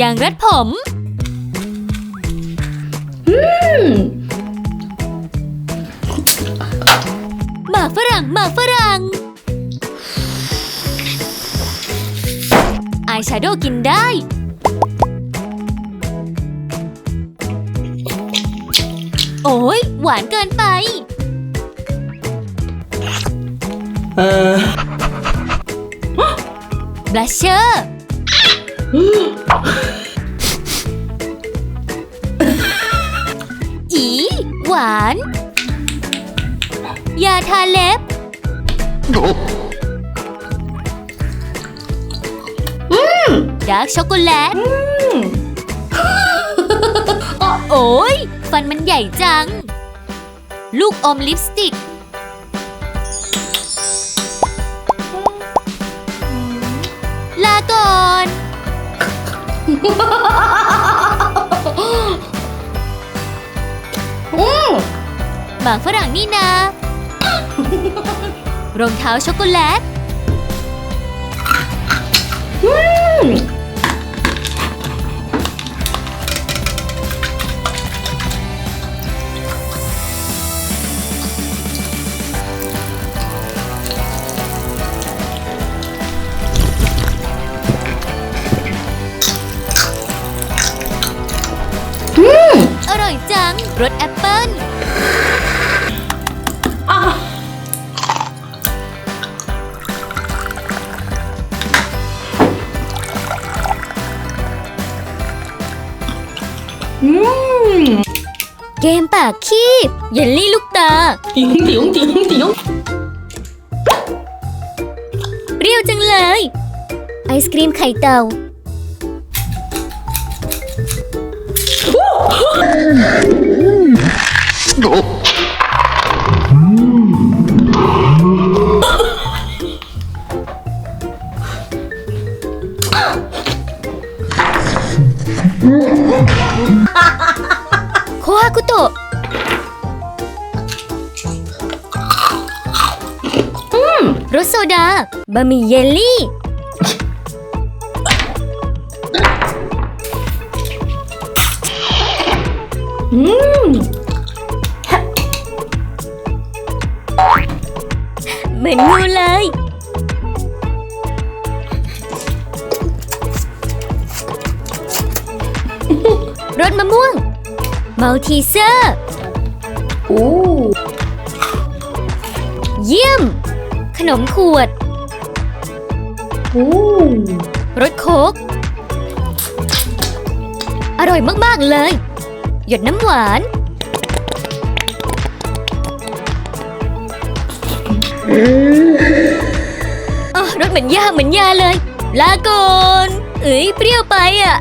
ยางรัดผม หมากฝรั่งหมากฝรั่ง อายแชโดว์กินได้ โอ้ยหวานเกินไป เออบลัชเชอร์ ยาทาเล็บ ดาร์กช็อกโกแลตโอ้ยฟันมันใหญ่จัง ลูกอมลิปสติก ลาก่อน หมากฝรั่งนี่นา รองเท้าช็อกโกแลตอร่อยจังรสแอปเปิ้ล เกมปากคีบเยลลี่ลูกตา ติ๋งติ๋งติ๋งติ๋งเปรี้ยวจังเลย ไอศกรีมไข่เต่าโคฮากุโตะอืมรส มัลทีเซอร์โอ้เยี่ยม ขนมขวดโอ้รสโค้ก อร่อยมาก ๆ เลย หยดน้ำหวาน อ๋อรสเหมือนยาเหมือนยาเลย ลาก่อนเอ้ย เปรี้ยวไปอะ